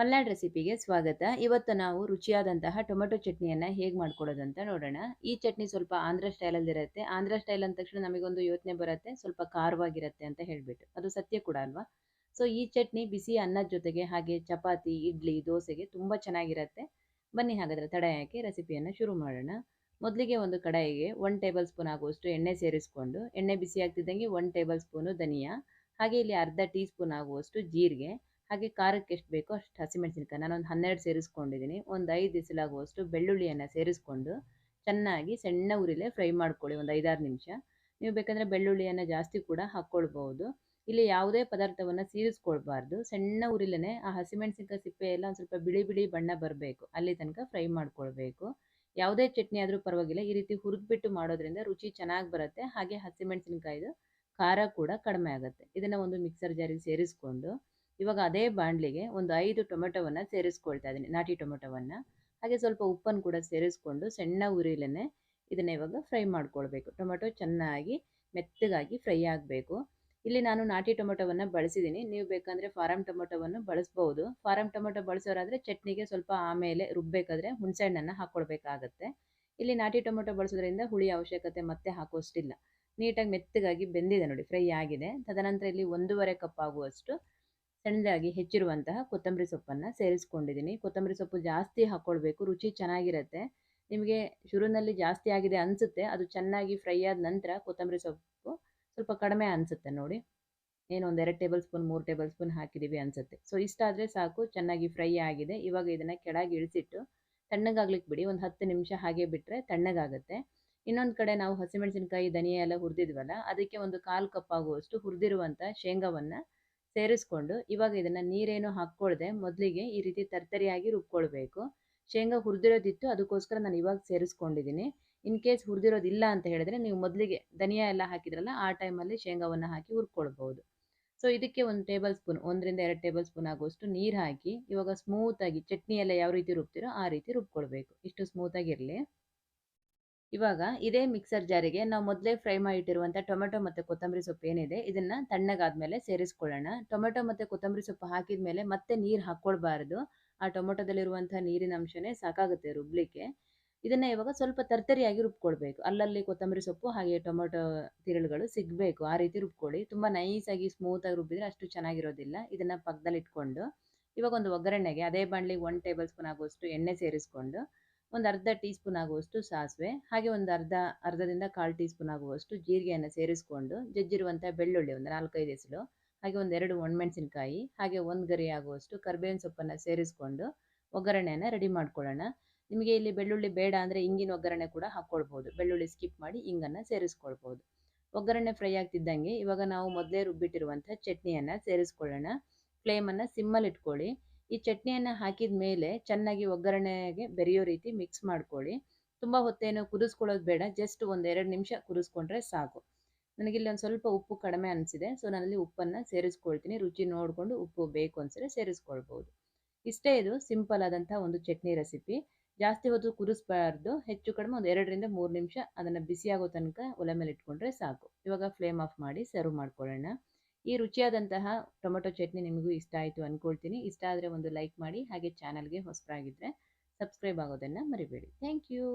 ಮಲ್ನಾಡ್ ರೆಸಿಪಿಗೆ ಸ್ವಾಗತ. ಇವತ್ತು ನಾವು ರುಚಿಯಾದಂತಹ ಟೊಮೆಟೊ ಚಟ್ನಿಯನ್ನು ಹೇಗೆ ಮಾಡ್ಕೊಳ್ಳೋದು ಅಂತ ನೋಡೋಣ. ಈ ಚಟ್ನಿ ಸ್ವಲ್ಪ ಆಂಧ್ರ ಸ್ಟೈಲಲ್ಲಿ ಇರುತ್ತೆ ಆಂಧ್ರ ಸ್ಟೈಲ್ ಅಂದ ತಕ್ಷಣ ನಮಗೊಂದು ಯೋಚನೆ ಬರುತ್ತೆ. ಸ್ವಲ್ಪ ಖಾರವಾಗಿರುತ್ತೆ ಅಂತ ಹೇಳಿಬಿಟ್ಟು. ಅದು ಸತ್ಯ ಕೂಡ ಅಲ್ವಾ? ಸೊ, ಈ ಚಟ್ನಿ ಬಿಸಿ ಅನ್ನದ ಜೊತೆಗೆ ಹಾಗೆ ಚಪಾತಿ, ಇಡ್ಲಿ, ದೋಸೆಗೆ ತುಂಬ ಚೆನ್ನಾಗಿರುತ್ತೆ. ಬನ್ನಿ ಹಾಗಾದರೆ ತಡ ಹಾಕಿ ರೆಸಿಪಿಯನ್ನು ಶುರು ಮಾಡೋಣ. ಮೊದಲಿಗೆ ಒಂದು ಕಡಾಯಿಗೆ ಒನ್ ಟೇಬಲ್ ಸ್ಪೂನ್ ಆಗುವಷ್ಟು ಎಣ್ಣೆ ಸೇರಿಸ್ಕೊಂಡು, ಎಣ್ಣೆ ಬಿಸಿ ಆಗ್ತಿದ್ದಂಗೆ ಒನ್ ಟೇಬಲ್ ಸ್ಪೂನು ಧನಿಯಾ, ಹಾಗೆ ಇಲ್ಲಿ ಅರ್ಧ ಟೀ ಸ್ಪೂನ್ ಆಗುವಷ್ಟು ಜೀರಿಗೆ ಹಾಗೆ ಖಾರಕ್ಕೆ ಎಷ್ಟು ಬೇಕೋ ಅಷ್ಟು ಹಸಿಮೆಣಸಿನ್ಕಾಯಿ ನಾನೊಂದು ಹನ್ನೆರಡು ಸೇರಿಸ್ಕೊಂಡಿದ್ದೀನಿ ಒಂದು ಐದು ಬಿಸಿಲಾಗುವಷ್ಟು ಬೆಳ್ಳುಳ್ಳಿಯನ್ನು ಸೇರಿಸ್ಕೊಂಡು ಚೆನ್ನಾಗಿ ಸಣ್ಣ ಉರಿಲೇ ಫ್ರೈ ಮಾಡ್ಕೊಳ್ಳಿ ಒಂದು ಐದಾರು ನಿಮಿಷ. ನೀವು ಬೇಕಂದರೆ ಬೆಳ್ಳುಳ್ಳಿಯನ್ನು ಜಾಸ್ತಿ ಕೂಡ ಹಾಕ್ಕೊಳ್ಬಹುದು. ಇಲ್ಲಿ ಯಾವುದೇ ಪದಾರ್ಥವನ್ನು ಸೀರಿಸ್ಕೊಳ್ಬಾರ್ದು. ಸಣ್ಣ ಉರಿಲೇ ಆ ಹಸಿಮೆಣಸಿನ್ಕಾಯಿ ಸಿಪ್ಪೆ ಎಲ್ಲ ಒಂದು ಸ್ವಲ್ಪ ಬಿಳಿ ಬಿಳಿ ಬಣ್ಣ ಬರಬೇಕು. ಅಲ್ಲಿ ತನಕ ಫ್ರೈ ಮಾಡ್ಕೊಳ್ಬೇಕು. ಯಾವುದೇ ಚಟ್ನಿ ಆದರೂ ಪರವಾಗಿಲ್ಲ. ಈ ರೀತಿ ಹುರಿದ್ಬಿಟ್ಟು ಮಾಡೋದ್ರಿಂದ ರುಚಿ ಚೆನ್ನಾಗಿ ಬರುತ್ತೆ. ಹಾಗೆ ಹಸಿಮೆಣಸಿನ್ಕಾಯಿದು ಖಾರ ಕೂಡ ಕಡಿಮೆ ಆಗುತ್ತೆ. ಇದನ್ನು ಒಂದು ಮಿಕ್ಸರ್ ಜಾರಿಗೆ ಸೇರಿಸ್ಕೊಂಡು ಇವಾಗ ಅದೇ ಬಾಣಲಿಗೆ ಒಂದು ಐದು ಟೊಮೆಟೊವನ್ನು ಸೇರಿಸ್ಕೊಳ್ತಾ ಇದ್ದೀನಿ, ನಾಟಿ ಟೊಮೆಟೊವನ್ನು. ಹಾಗೆ ಸ್ವಲ್ಪ ಉಪ್ಪನ್ನು ಕೂಡ ಸೇರಿಸ್ಕೊಂಡು ಸಣ್ಣ ಉರಿಲೇ ಇದನ್ನು ಇವಾಗ ಫ್ರೈ ಮಾಡ್ಕೊಳ್ಬೇಕು. ಟೊಮೆಟೊ ಚೆನ್ನಾಗಿ ಮೆತ್ತಗಾಗಿ ಫ್ರೈ ಆಗಬೇಕು. ಇಲ್ಲಿ ನಾನು ನಾಟಿ ಟೊಮೆಟೊವನ್ನು ಬಳಸಿದ್ದೀನಿ ನೀವು ಬೇಕಂದರೆ ಫಾರಮ್ ಟೊಮೆಟೊವನ್ನು ಬಳಸ್ಬೋದು. ಫಾರಮ್ ಟೊಮೆಟೊ ಬಳಸೋರಾದರೆ ಚಟ್ನಿಗೆ ಸ್ವಲ್ಪ ಆಮೇಲೆ ರುಬ್ಬಬೇಕಾದ್ರೆ ಹುಣಸೆಹಣ್ಣನ್ನು ಹಾಕ್ಕೊಳ್ಬೇಕಾಗತ್ತೆ ಇಲ್ಲಿ ನಾಟಿ ಟೊಮೆಟೊ ಬಳಸೋದ್ರಿಂದ ಹುಳಿ ಅವಶ್ಯಕತೆ ಮತ್ತೆ ಹಾಕೋಷ್ಟಿಲ್ಲ. ನೀಟಾಗಿ ಮೆತ್ತಗಾಗಿ ಬೆಂದಿದೆ ನೋಡಿ, ಫ್ರೈ ಆಗಿದೆ. ತದನಂತರ ಇಲ್ಲಿ ಒಂದೂವರೆ ಕಪ್ ಆಗುವಷ್ಟು ಸಣ್ಣದಾಗಿ ಹೆಚ್ಚಿರುವಂತಹ ಕೊತ್ತಂಬರಿ ಸೊಪ್ಪನ್ನು ಸೇರಿಸ್ಕೊಂಡಿದ್ದೀನಿ. ಕೊತ್ತಂಬರಿ ಸೊಪ್ಪು ಜಾಸ್ತಿ ಹಾಕ್ಕೊಳ್ಬೇಕು ರುಚಿ ಚೆನ್ನಾಗಿರುತ್ತೆ. ನಿಮಗೆ ಶುರುವಿನಲ್ಲಿ ಜಾಸ್ತಿ ಆಗಿದೆ ಅನಿಸುತ್ತೆ, ಅದು ಚೆನ್ನಾಗಿ ಫ್ರೈ ಆದ ನಂತರ ಕೊತ್ತಂಬರಿ ಸೊಪ್ಪು ಸ್ವಲ್ಪ ಕಡಿಮೆ ಅನಿಸುತ್ತೆ ನೋಡಿ. ಏನು ಒಂದು ಎರಡು ಟೇಬಲ್ ಸ್ಪೂನ್, ಮೂರು ಟೇಬಲ್ ಸ್ಪೂನ್ ಹಾಕಿದ್ದೀವಿ ಅನಿಸುತ್ತೆ. ಸೊ ಇಷ್ಟಾದರೆ ಸಾಕು, ಚೆನ್ನಾಗಿ ಫ್ರೈ ಆಗಿದೆ. ಇವಾಗ ಇದನ್ನು ಕೆಳಗೆ ಇಳಿಸಿಟ್ಟು ತಣ್ಣಗಾಗ್ಲಿಕ್ಕೆ ಬಿಡಿ, ಒಂದು ಹತ್ತು ನಿಮಿಷ ಹಾಗೆ ಬಿಟ್ಟರೆ ತಣ್ಣಗಾಗುತ್ತೆ. ಇನ್ನೊಂದು ಕಡೆ ನಾವು ಹಸಿಮೆಣಸಿನಕಾಯಿ, ಧನಿಯಾ ಎಲ್ಲ ಹುರಿದಿದ್ವಲ್ಲ, ಅದಕ್ಕೆ ಒಂದು ಕಾಲು ಕಪ್ ಆಗುವಷ್ಟು ಹುರಿದಿರುವಂಥ ಶೇಂಗಾವನ್ನು ಸೇರಿಸ್ಕೊಂಡು ಇವಾಗ ಇದನ್ನು ನೀರೇನು ಹಾಕ್ಕೊಳ್ದೆ ಮೊದಲಿಗೆ ಈ ರೀತಿ ತರ್ತರಿಯಾಗಿ ರುಬ್ಕೊಳ್ಬೇಕು. ಶೇಂಗಾ ಹುರಿದಿರೋದಿತ್ತು ಅದಕ್ಕೋಸ್ಕರ ನಾನು ಇವಾಗ ಸೇರಿಸ್ಕೊಂಡಿದ್ದೀನಿ. ಇನ್ ಕೇಸ್ ಹುರಿದಿರೋದಿಲ್ಲ ಅಂತ ಹೇಳಿದ್ರೆ ನೀವು ಮೊದಲಿಗೆ ಧನಿಯಾ ಎಲ್ಲ ಹಾಕಿದ್ರಲ್ಲ ಆ ಟೈಮಲ್ಲಿ ಶೇಂಗಾವನ್ನು ಹಾಕಿ ಹುರ್ಕೊಳ್ಬಹುದು. ಸೊ ಇದಕ್ಕೆ ಒಂದು ಟೇಬಲ್ ಸ್ಪೂನ್, ಒಂದರಿಂದ ಎರಡು ಟೇಬಲ್ ಸ್ಪೂನ್ ಆಗುವಷ್ಟು ನೀರು ಹಾಕಿ ಇವಾಗ ಸ್ಮೂತಾಗಿ ಚಟ್ನಿ ಎಲ್ಲ ಯಾವ ರೀತಿ ರುಬ್ತಿರೋ ಆ ರೀತಿ ರುಬ್ಕೊಳ್ಬೇಕು. ಇಷ್ಟು ಸ್ಮೂತಾಗಿರಲಿ ಇವಾಗ ಇದೇ ಮಿಕ್ಸರ್ ಜಾರಿಗೆ ನಾವು ಮೊದಲೇ ಫ್ರೈ ಮಾಡಿಟ್ಟಿರುವಂಥ ಟೊಮೆಟೊ ಮತ್ತು ಕೊತ್ತಂಬರಿ ಸೊಪ್ಪು ಏನಿದೆ, ಇದನ್ನು ತಣ್ಣಗಾದ್ಮೇಲೆ ಸೇರಿಸ್ಕೊಳ್ಳೋಣ. ಟೊಮೆಟೊ ಮತ್ತು ಕೊತ್ತಂಬರಿ ಸೊಪ್ಪು ಹಾಕಿದ ಮೇಲೆ ಮತ್ತೆ ನೀರು ಹಾಕ್ಕೊಳ್ಬಾರ್ದು. ಆ ಟೊಮೆಟೊದಲ್ಲಿರುವಂಥ ನೀರಿನ ಅಂಶನೇ ಸಾಕಾಗುತ್ತೆ ರುಬ್ಲಿಕ್ಕೆ. ಇದನ್ನು ಇವಾಗ ಸ್ವಲ್ಪ ತರ್ತರಿಯಾಗಿ ರುಬ್ಕೊಳ್ಬೇಕು. ಅಲ್ಲಲ್ಲಿ ಕೊತ್ತಂಬರಿ ಸೊಪ್ಪು ಹಾಗೆ ಟೊಮೆಟೊ ತಿರುಳುಗಳು ಸಿಗಬೇಕು. ಆ ರೀತಿ ರುಬ್ಕೊಳ್ಳಿ. ತುಂಬ ನೈಸಾಗಿ ಸ್ಮೂತಾಗಿ ರುಬ್ಬಿದ್ರೆ ಅಷ್ಟು ಚೆನ್ನಾಗಿರೋದಿಲ್ಲ. ಇದನ್ನು ಪಕ್ಕದಲ್ಲಿ ಇಟ್ಕೊಂಡು ಇವಾಗ ಒಂದು ಒಗ್ಗರಣೆಗೆ ಅದೇ ಬಾಣಲಿಗೆ ಒನ್ ಟೇಬಲ್ ಸ್ಪೂನ್ ಆಗುವಷ್ಟು ಎಣ್ಣೆ ಸೇರಿಸ್ಕೊಂಡು ಒಂದು ಅರ್ಧ ಟೀ ಸ್ಪೂನ್ ಆಗುವಷ್ಟು ಸಾಸಿವೆ, ಹಾಗೆ ಒಂದು ಅರ್ಧ, ಅರ್ಧದಿಂದ ಕಾಲು ಟೀ ಸ್ಪೂನ್ ಆಗುವಷ್ಟು ಜೀರಿಗೆಯನ್ನು ಸೇರಿಸ್ಕೊಂಡು ಜಜ್ಜಿರುವಂಥ ಬೆಳ್ಳುಳ್ಳಿ, ಒಂದು ನಾಲ್ಕೈದು ಎಸಳು, ಹಾಗೆ ಒಂದೆರಡು ಒಣಮೆಣಸಿನ್ಕಾಯಿ, ಹಾಗೆ ಒಂದು ಗರಿ ಆಗುವಷ್ಟು ಕರ್ಬೇವಿನ ಸೊಪ್ಪನ್ನು ಸೇರಿಸ್ಕೊಂಡು ಒಗ್ಗರಣೆಯನ್ನು ರೆಡಿ ಮಾಡ್ಕೊಳ್ಳೋಣ. ನಿಮಗೆ ಇಲ್ಲಿ ಬೆಳ್ಳುಳ್ಳಿ ಬೇಡ ಅಂದರೆ ಇಂಗಿನ ಒಗ್ಗರಣೆ ಕೂಡ ಹಾಕ್ಕೊಳ್ಬೋದು. ಬೆಳ್ಳುಳ್ಳಿ ಸ್ಕಿಪ್ ಮಾಡಿ ಇಂಗನ್ನು ಸೇರಿಸ್ಕೊಳ್ಬೋದು. ಒಗ್ಗರಣೆ ಫ್ರೈ ಆಗ್ತಿದ್ದಂಗೆ ಇವಾಗ ನಾವು ಮೊದಲೇ ರುಬ್ಬಿಟ್ಟಿರುವಂಥ ಚಟ್ನಿಯನ್ನು ಸೇರಿಸ್ಕೊಳ್ಳೋಣ. ಫ್ಲೇಮನ್ನು ಸಿಮ್ಮಲ್ಲಿ ಇಟ್ಕೊಳ್ಳಿ. ಈ ಚಟ್ನಿಯನ್ನು ಹಾಕಿದ ಮೇಲೆ ಚೆನ್ನಾಗಿ ಒಗ್ಗರಣೆಗೆ ಬೆರೆಯೋ ರೀತಿ ಮಿಕ್ಸ್ ಮಾಡ್ಕೊಳ್ಳಿ. ತುಂಬ ಹೊತ್ತೇನು ಕುದಿಸ್ಕೊಳ್ಳೋದು ಬೇಡ ಜಸ್ಟ್ ಒಂದು ಎರಡು ನಿಮಿಷ ಕುದಿಸ್ಕೊಂಡ್ರೆ ಸಾಕು. ನನಗಿಲ್ಲಿ ಒಂದು ಸ್ವಲ್ಪ ಉಪ್ಪು ಕಡಿಮೆ ಅನಿಸಿದೆ ಸೊ ಅಲ್ಲಿ ಉಪ್ಪನ್ನು ಸೇರಿಸ್ಕೊಳ್ತೀನಿ. ರುಚಿ ನೋಡಿಕೊಂಡು ಉಪ್ಪು ಬೇಕು ಅನಿಸಿದ್ರೆ ಸೇರಿಸ್ಕೊಳ್ಬೋದು. ಇಷ್ಟೇ ಇದು ಸಿಂಪಲ್ ಆದಂಥ ಒಂದು ಚಟ್ನಿ ರೆಸಿಪಿ ಜಾಸ್ತಿ ಹೊತ್ತು ಕುದಿಸ್ಬಾರ್ದು, ಹೆಚ್ಚು ಕಡಿಮೆ ಒಂದು ಎರಡರಿಂದ ಮೂರು ನಿಮಿಷ ಅದನ್ನು ಬಿಸಿಯಾಗೋ ತನಕ ಒಲೆ ಮೇಲೆ ಇಟ್ಕೊಂಡ್ರೆ ಸಾಕು. ಇವಾಗ ಫ್ಲೇಮ್ ಆಫ್ ಮಾಡಿ ಸರ್ವ್ ಮಾಡ್ಕೊಳ್ಳೋಣ. ಈ ರುಚಿಯಾದಂತಹ ಟೊಮೆಟೊ ಚಟ್ನಿ ನಿಮಗೂ ಇಷ್ಟ ಆಯಿತು ಅಂದ್ಕೊಳ್ತೀನಿ ಇಷ್ಟ ಆದರೆ ಒಂದು ಲೈಕ್ ಮಾಡಿ, ಹಾಗೆ ಚಾನಲ್ಗೆ ಹೊಸಬರಾಗಿದ್ದರೆ ಸಬ್ಸ್ಕ್ರೈಬ್ ಆಗೋದನ್ನು ಮರಿಬೇಡಿ. Thank you.